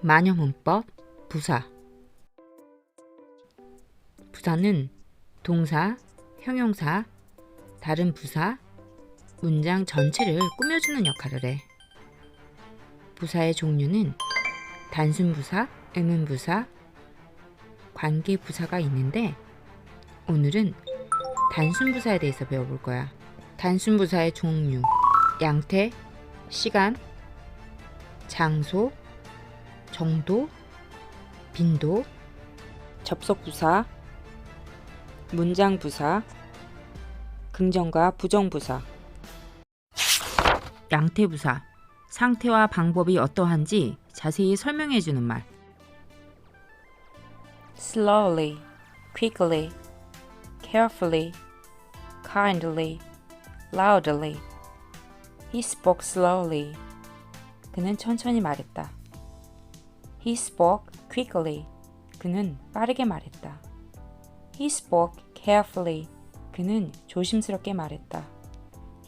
만여문법 부사 부사는 동사, 형용사, 다른 부사, 문장 전체를 꾸며주는 역할을 해. 부사의 종류는 단순 부사, 의문 부사, 관계 부사가 있는데 오늘은 단순 부사에 대해서 배워볼 거야. 단순 부사의 종류, 양태, 시간, 장소, 정도, 빈도, 접속 부사, 문장 부사, 긍정과 부정 부사. 양태 부사. 상태와 방법이 어떠한지 자세히 설명해 주는 말. slowly, quickly, carefully, kindly, loudly. He spoke slowly. 그는 천천히 말했다. He spoke quickly. 그는 빠르게 말했다. He spoke carefully. 그는 조심스럽게 말했다.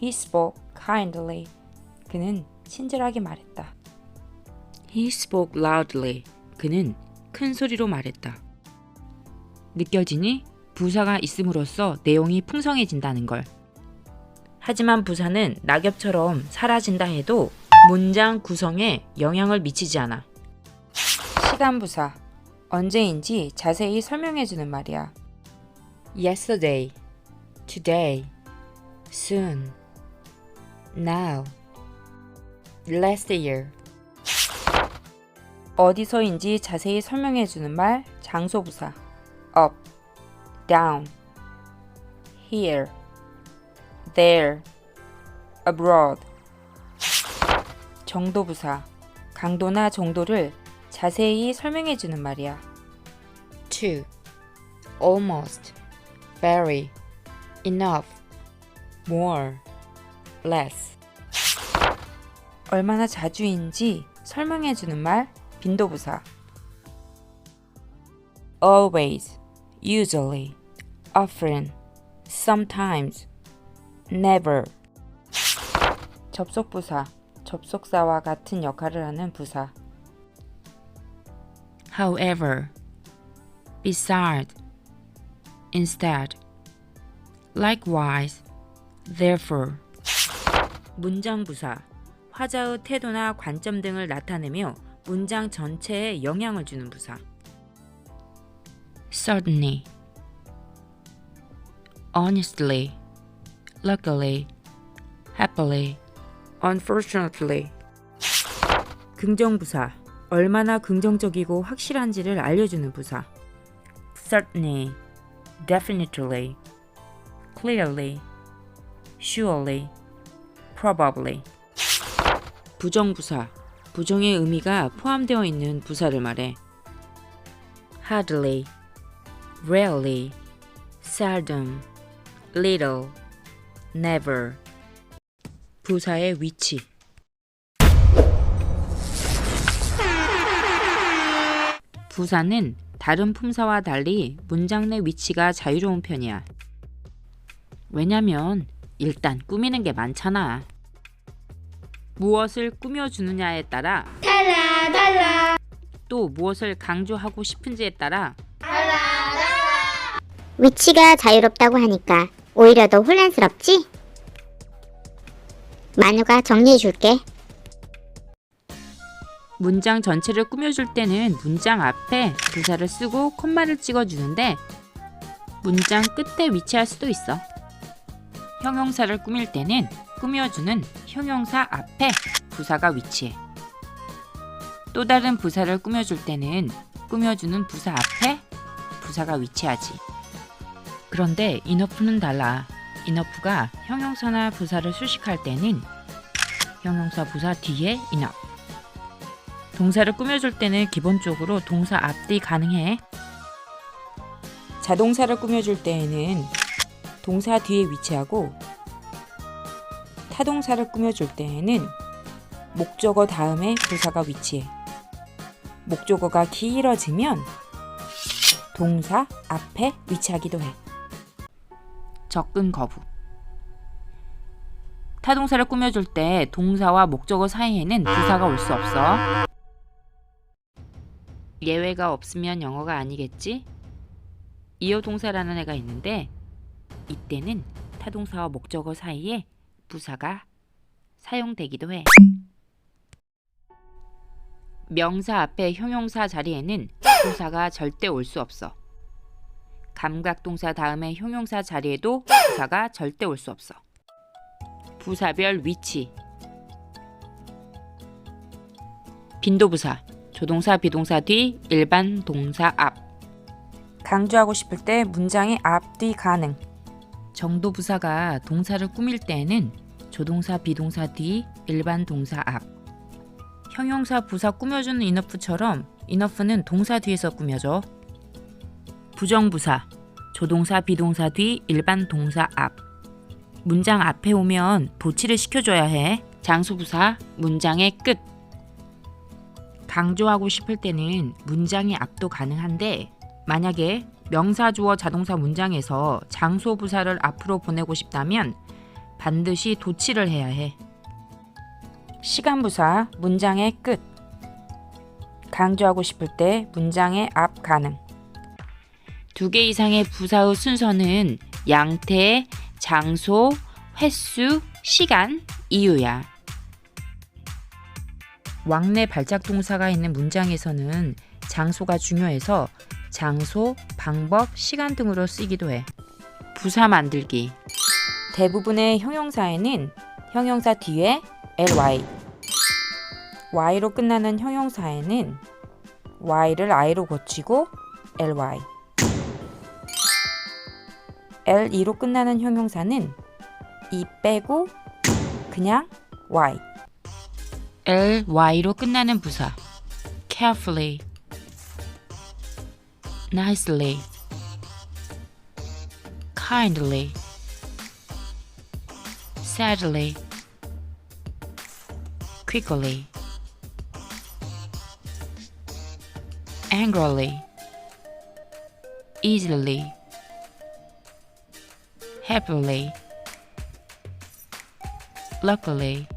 He spoke kindly. 그는 친절하게 말했다. He spoke loudly. 그는 큰 소리로 말했다. 느껴지니 부사가 있음으로써 내용이 풍성해진다는 걸. 하지만 부사는 낙엽처럼 사라진다 해도 문장 구성에 영향을 미치지 않아. 시간 부사. 언제인지 자세히 설명해 주는 말이야. Yesterday, today, soon, now, last year. 어디서인지 자세히 설명해 주는 말 장소 부사 up, down, here, there, abroad 정도 부사 강도나 정도를 자세히 설명해 주는 말이야. to, almost, very, enough, more, less. 얼마나 자주인지 설명해 주는 말 빈도 부사 always, usually, often, sometimes, never 접속 부사 접속사와 같은 역할을 하는 부사 However, beside, instead, likewise, therefore. 문장 부사 화자의 태도나 관점 등을 나타내며 문장 전체에 영향을 주는 부사. Certainly, honestly, luckily, happily, unfortunately. 긍정 부사 얼마나 긍정적이고 확실한지를 알려주는 부사. Certainly, definitely, clearly, surely, probably. 부정 부사. 부정의 의미가 포함되어 있는 부사를 말해. hardly, rarely, seldom, little, never. 부사의 위치. 부사는 다른 품사와 달리 문장 내 위치가 자유로운 편이야. 왜냐면 일단 꾸미는 게 많잖아. 무엇을 꾸며주느냐에 따라 달라 달라 또 무엇을 강조하고 싶은지에 따라 위치가 자유롭다고 하니까 오히려 더 혼란스럽지? 만우가 정리해 줄게. 문장 전체를 꾸며줄 때는 문장 앞에 부사를 쓰고 콤마를 찍어주는데 문장 끝에 위치할 수도 있어. 형용사를 꾸밀 때는 꾸며주는 형용사 앞에 부사가 위치해. 또 다른 부사를 꾸며줄 때는 꾸며주는 부사 앞에 부사가 위치하지. 그런데 인어프는 달라. 인어프가 형용사나 부사를 수식할 때는 형용사 부사 뒤에 인어. 동사를 꾸며줄 때는 기본적으로 동사 앞뒤 가능해. 자동사를 꾸며줄 때에는 동사 뒤에 위치하고 타동사를 꾸며줄 때에는 목적어 다음에 부사가 위치해. 목적어가 길어지면 동사 앞에 위치하기도 해. 접근 거부. 타동사를 꾸며줄 때 동사와 목적어 사이에는 부사가 올 수 없어. 예외가 없으면 영어가 아니겠지? 이어 동사라는 애가 있는데 이때는 타동사와 목적어 사이에 부사가 사용되기도 해. 명사 앞에 형용사 자리에는 부사가 절대 올 수 없어. 감각동사 다음에 형용사 자리에도 부사가 절대 올 수 없어. 부사별 위치. 빈도부사. 조동사 비동사 뒤 일반 동사 앞. 강조하고 싶을 때 문장의 앞, 뒤 가능. 정도 부사가 동사를 꾸밀 때에는 조동사 비동사 뒤 일반 동사 앞. 형용사 부사 꾸며주는 이너프처럼 이너프는 동사 뒤에서 꾸며져. 부정부사 조동사 비동사 뒤 일반 동사 앞. 문장 앞에 오면 도치를 시켜줘야 해. 장소부사 문장의 끝. 강조하고 싶을 때는 문장의 앞도 가능한데 만약에 명사 주어 자동사 문장에서 장소 부사를 앞으로 보내고 싶다면 반드시 도치를 해야 해. 시간 부사 문장의 끝. 강조하고 싶을 때 문장의 앞 가능. 두 개 이상의 부사의 순서는 양태, 장소, 횟수, 시간, 이유야. 왕래 발작 동사가 있는 문장에서는 장소가 중요해서 장소, 방법, 시간 등으로 쓰이기도 해. 부사 만들기. 대부분의 형용사에는 형용사 뒤에 ly, y로 끝나는 형용사에는 y를 i로 고치고 ly, le로 끝나는 형용사는 e 빼고 그냥 y, ly로 끝나는 부사. carefully, nicely, kindly, sadly, quickly, angrily, easily, happily, luckily,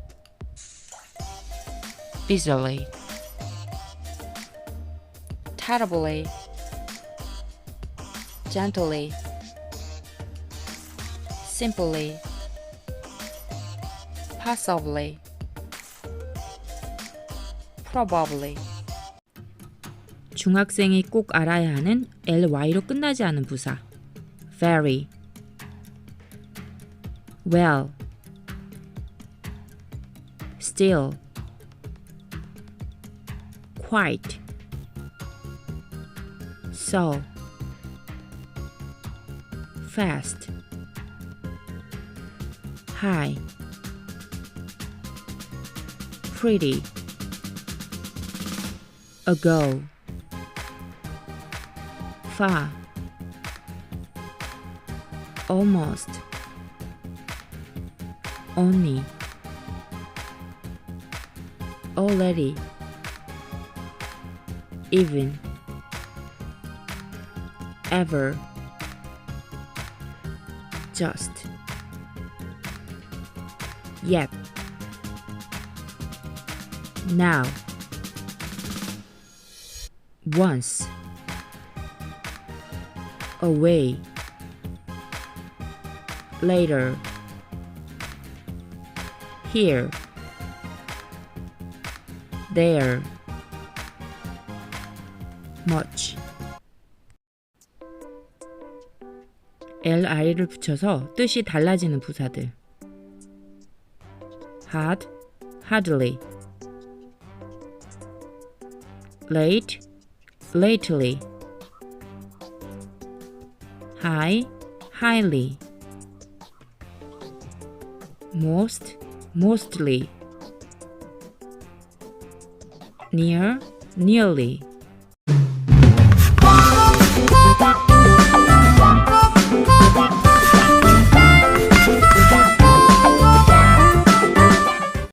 Busily, terribly, gently, simply, possibly, probably. 중학생이 꼭 알아야 하는 ly로 끝나지 않은 부사. very, well, still, quite, so, fast, high, pretty, ago, far, almost, only, already, even, ever, just, yet, now, once, away, later, here, there, much. li를 붙여서 뜻이 달라지는 부사들. hard, hardly. late, lately. high, highly. most, mostly. near, nearly.